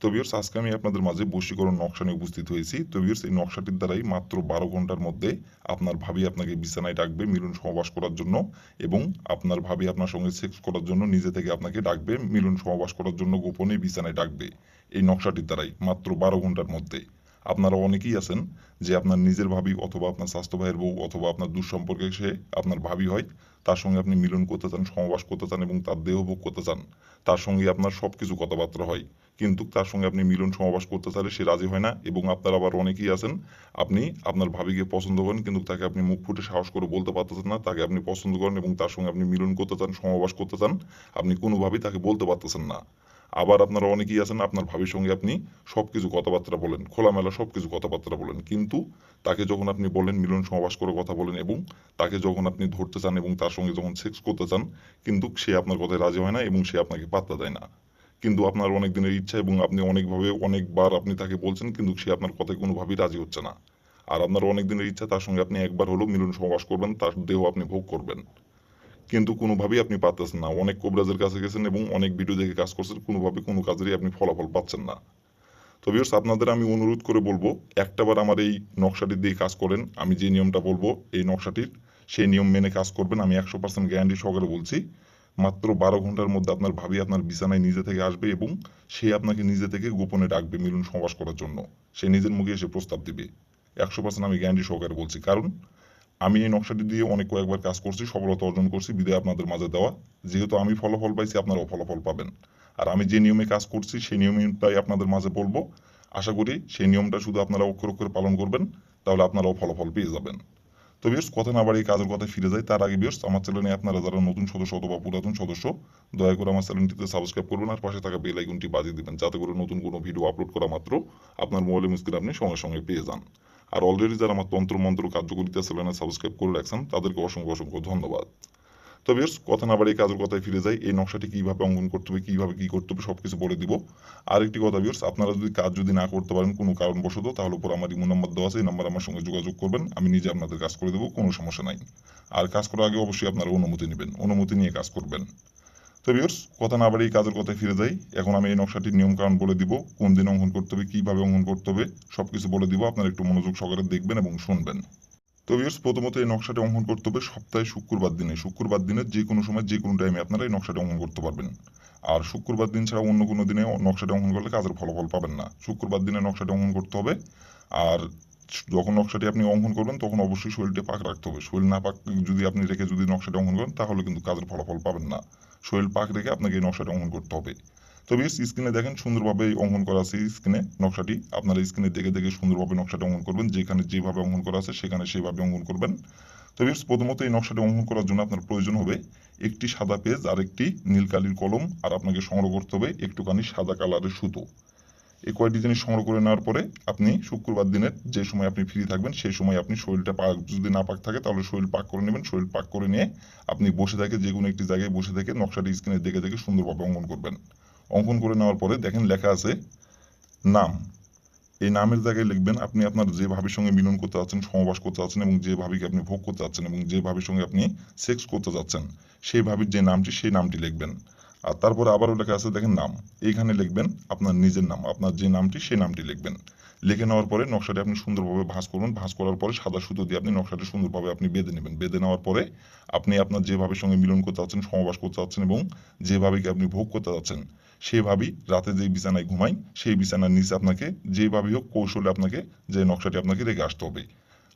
তো ভিউর্স আজকে আমি আপনাদের মাঝে বশীকরণ নকশা নিয়ে উপস্থিত হয়েছি। তো ভিউর্স এই নকশাটির দ্বারাই মাত্র বারো ঘণ্টার মধ্যে আপনার ভাবি আপনাকে বিছানায় ডাকবে, মিলন সহবাস করার জন্য এবং আপনার ভাবি আপনার সঙ্গে সেক্স করার জন্য নিজে থেকে আপনাকে ডাকবে, মিলন সহবাস করার জন্য গোপনে বিছানায় ডাকবে। এই নকশাটির দ্বারাই মাত্র বারো ঘণ্টার মধ্যে। আপনারা অনেকেই আছেন যে আপনার নিজের ভাবি অথবা আপনার স্বাস্থ্য ভাইয়ের বউ অথবা আপনার দুঃসম্পর্কে সে আপনার ভাবি হয়, তার সঙ্গে আপনি মিলন করতে চান সহবাস করতে চান এবং তার দেহ ভোগ করতে চান, তার সঙ্গে আপনার সব কিছু কথাবার্তা হয়। কিন্তু তার সঙ্গে আপনি মিলন সমাবাস করতে চাইলে সে রাজি হয় না এবং আপনার আবার অনেকেই আছেন, আপনি আপনার ভাবিকে পছন্দ করেন কিন্তু তাকে আপনি মুখ ফুটে সাহস করে বলতে পারতেছেন না, তাকে আপনি পছন্দ করেন এবং তার সঙ্গে আপনি মিলন করতে চান, সমাবাস করতে চান, আপনি কোনোভাবেই তাকে বলতে পারতেছেন না। আবার আপনারা অনেকেই আছেন, আপনার ভাবির সঙ্গে আপনি সব কিছু কথাবার্তা বলেন, খোলামেলা সব কিছু কথাবার্তা বলেন। কিন্তু তাকে যখন আপনি বলেন, মিলন সমাবাস করে কথা বলেন এবং তাকে যখন আপনি ধরতে চান এবং তার সঙ্গে যখন সেক্স করতে চান, কিন্তু সে আপনার কথায় রাজি হয় না এবং সে আপনাকে পাত্তা দেয় না। কিন্তু আপনার অনেক দিনের ইচ্ছা এবং আপনি অনেকভাবে, অনেকবার আপনি তাকে বলছেন, কিন্তু সে আপনার কথায় কোনোভাবেই রাজি হচ্ছে না। আর আপনার অনেক দিনের ইচ্ছা, তার সঙ্গে আপনি একবার হলেও মিলন সমাবাস করবেন, তার দেহ আপনি ভোগ করবেন। কিন্তু কোনোভাবেই আপনি পাচ্ছেন না। অনেক কোবরাজের কাছে গেছেন এবং অনেক ভিডিও দেখে কাজ করছেন, কোনোভাবে কোনো কাজেরই আপনি ফলাফল পাচ্ছেন না। তো ভিউর্স আপনাদের আমি অনুরোধ করে বলব, একটাবার আমার এই নকশাটি দিয়ে কাজ করেন। আমি যে নিয়মটা বলব, এই নকশাটির, সেই নিয়ম মেনে কাজ করবেন। আমি একশো পার্সেন্ট গ্যারান্টি সহকারে বলছি, মাত্র বারো ঘণ্টার মধ্যে আপনার ভাবি আপনার বিছানায় নিজে থেকে আসবে এবং সে আপনাকে নিজে থেকে গোপনে ডাকবে মিলন সমাস করার জন্য। সে নিজের মুখে এসে প্রস্তাব দিবে। একশো পার্সেন্ট আমি গ্যারান্টি সহকারে বলছি। কারণ আমি এই নকশাটি দিয়ে অনেক কয়েকবার কাজ করছি, সফলতা অর্জন করছি, বিদায় আপনাদের মাঝে দেওয়া। যেহেতু আমি ফলাফল পাইছি, আপনারাও ফলাফল পাবেন। আর আমি যে নিয়মে কাজ করছি, সেই নিয়মটাই আপনাদের মাঝে বলব। আশা করি সেই নিয়মটা শুধু আপনারা অক্ষর অক্ষরে পালন করবেন, তাহলে আপনারাও ফলাফল পেয়ে যাবেন। তো বিয়ার্স কথা না বাড়িয়ে কাজের কথা ফিরে যায় তার আগে বিয়ার্স আমার চ্যানেলে আপনারা যারা নতুন সদস্য অথবা পুরাতন সদস্য, দয়া করে আমার চ্যানেলটিতে সাবস্ক্রাইব করবেন আর পাশে থাকা বেল আইকনটি বাজিয়ে দিবেন, যাতে করে নতুন কোনো ভিডিও আপলোড করা মাত্র আপনার মোবাইলের স্ক্রিনে আপনি সঙ্গে সঙ্গে পেয়ে যান। আর অলরেডি যারা আমার তন্ত্র, মন্ত্র কার্যকরিতা চ্যানেলে সাবস্ক্রাইব করে রাখছেন, তাদেরকে অসংখ্য অসংখ্য ধন্যবাদ। তো বেশ কথা না বাড়িয়ে কাজের কথায় ফিরে যাই। এই নকশাটি কীভাবে অঙ্কন করতে হবে, কীভাবে কী করতে হবে সব কিছু বলে দিব। আরেকটি কথা বিয়ার্স আপনারা যদি কাজ যদি না করতে পারেন, কোনো কারণবশত, তাহলে উপর আমার ইমো নাম্বার দেওয়া আছে, এই নাম্বার আমার সঙ্গে যোগাযোগ করবেন। আমি নিজে আপনাদের কাজ করে দেবো, কোনো সমস্যা নাই। আর কাজ করার আগে অবশ্যই আপনারা অনুমতি নেবেন, অনুমতি নিয়ে কাজ করবেন। তো বিয়ার্স কথা না বাড়িয়ে কাজের কথায় ফিরে যাই। এখন আমি এই নকশাটির নিয়ম কারণ বলে দিব, কোন দিন অঙ্কন করতে হবে, কীভাবে অঙ্কন করতে হবে সব কিছু বলে দিব, আপনারা একটু মনোযোগ সহকারে দেখবেন এবং শুনবেন। তো ভিউয়ার্স প্রথমত এই নকশাটা অঙ্কন করতে হবে সপ্তাহে শুক্রবার দিনে। শুক্রবার দিনের যে কোনো সময়, যে কোনো টাইমে আপনারা এই নকশাটা অঙ্কন করতে পারবেন। আর শুক্রবার দিন ছাড়া অন্য কোনো দিনে নকশাটা অঙ্কন করলে কাজের ফলাফল পাবেন না। শুক্রবার দিনে নকশাটা অঙ্কন করতে হবে। আর যখন নকশাটি আপনি অঙ্কন করবেন, তখন অবশ্যই শরীরটা পাক রাখতে হবে। শরীর না পাক যদি আপনি রেখে যদি নকশাটা অঙ্কন করেন, তাহলে কিন্তু কাজের ফলাফল পাবেন না। শরীর পাক রেখে আপনাকে এই নকশাটা অঙ্কন করতে হবে। তো বেশ, স্ক্রিনে দেখেন সুন্দরভাবে অঙ্কন করা আছে স্ক্রিনে নকশাটি। আপনারা স্ক্রিনে দেখে দেখে সুন্দরভাবে নকশাটা অঙ্কন করবেন। যেখানে যেভাবে অঙ্কন করা আছে, সেখানে সেভাবে অঙ্কন করবেন। তো বেশ, প্রথমত এই নকশাটি অঙ্কন করার জন্য আপনার প্রয়োজন হবে একটি সাদা পেজ আর একটি নীল কালির কলম। আর আপনাকে সংগ্রহ করতে হবে একটুখানি সাদা কালারের সুতো। এই কয়টি জিনিস সংগ্রহ করে নেওয়ার পরে আপনি শুক্রবার দিনের যে সময় আপনি ফ্রি থাকবেন, সেই সময় আপনি শরীরটা পাক, যদি না পাক থাকে তাহলে শরীর পাক করে নেবেন। শরীর পাক করে নিয়ে আপনি বসে থেকে যে কোনো একটি জায়গায় বসে থেকে নকশাটি স্ক্রিনে দেখে দেখে সুন্দরভাবে অঙ্কন করবেন। অঙ্কন করে নেওয়ার পরে দেখেন লেখা আছে, নাম। এই নামের জায়গায় লিখবেন, আপনি আপনার যে ভাবির সঙ্গে মিলন করতে যাচ্ছেন সমবাস করতে যাচ্ছেন এবং যে ভাবিকে আপনি ভোগ করতে যাচ্ছেন এবং যে ভাবির সঙ্গে আপনি সেক্স করতে যাচ্ছেন, সেই ভাবির যে নামটি, সেই নামটি লিখবেন। আর তারপরে আবারও লেখা আছে দেখেন নাম। এইখানে লিখবেন আপনার নিজের নাম, আপনার যে নামটি সেই নামটি লিখবেন। লিখে নেওয়ার পরে নকশাটি আপনি সুন্দরভাবে ভাঁজ করবেন ভাঁজ করার পরে সাদা সুতো দিয়ে আপনি নকশাটি সুন্দরভাবে আপনি বেঁধে নেবেন। বেঁধে নেওয়ার পরে আপনি আপনার যেভাবে সঙ্গে মিলন করতে চাচ্ছেন সমবাস করতে চাচ্ছেন এবং যেভাবেকে আপনি ভোগ করতে চাচ্ছেন, সেভাবেই রাতে যেই বিছানায় ঘুমাই, সেই বিছানার নিচে আপনাকে যেভাবেই হোক কৌশলে আপনাকে যে নকশাটি আপনাকে রেখে আসতে হবে।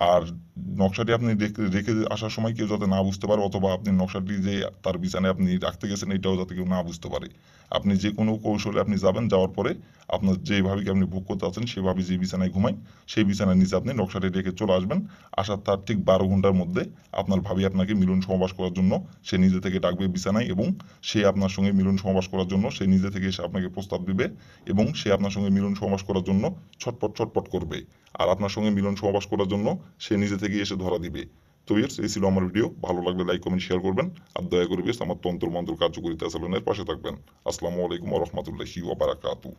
আর নকশাটি আপনি রেখে- আসার সময় কেউ যাতে না বুঝতে পারে অথবা আপনি নকশাটি যে তার বিছানায় আপনি রাখতে গেছেন, এটাও যাতে কেউ না বুঝতে পারে। আপনি যে কোনো কৌশলে আপনি যাবেন, যাওয়ার পরে আপনার যেভাবে কি আপনি ভোগ করতে আছেন, সেভাবে যে বিছানায় ঘুমাই, সেই বিছানার নিচে আপনি নকশাটি রেখে চলে আসবেন। আসার তার ঠিক বারো ঘণ্টার মধ্যে আপনার ভাবি আপনাকে মিলন সমাবাস করার জন্য সে নিজে থেকে ডাকবে বিছানায় এবং সে আপনার সঙ্গে মিলন সমাবাস করার জন্য সে নিজে থেকে এসে আপনাকে প্রস্তাব দিবে এবং সে আপনার সঙ্গে মিলন সমাবাস করার জন্য ছটপট ছটপট করবে। আর আপনার সঙ্গে মিলন সমাবাস করার জন্য সে নিজে থেকে এসে ধরা দিবে। তো ইয়ার্স এই ছিল আমার ভিডিও ভালো লাগলে লাইক কমেন্ট শেয়ার করবেন আর দয়া করে বেশ আমার তন্ত্র মন্ত্র কার্যকরিতা চালনের পাশে থাকবেন। আসসালামু আলাইকুম রহমতুল্লাহি ওবারাকাতু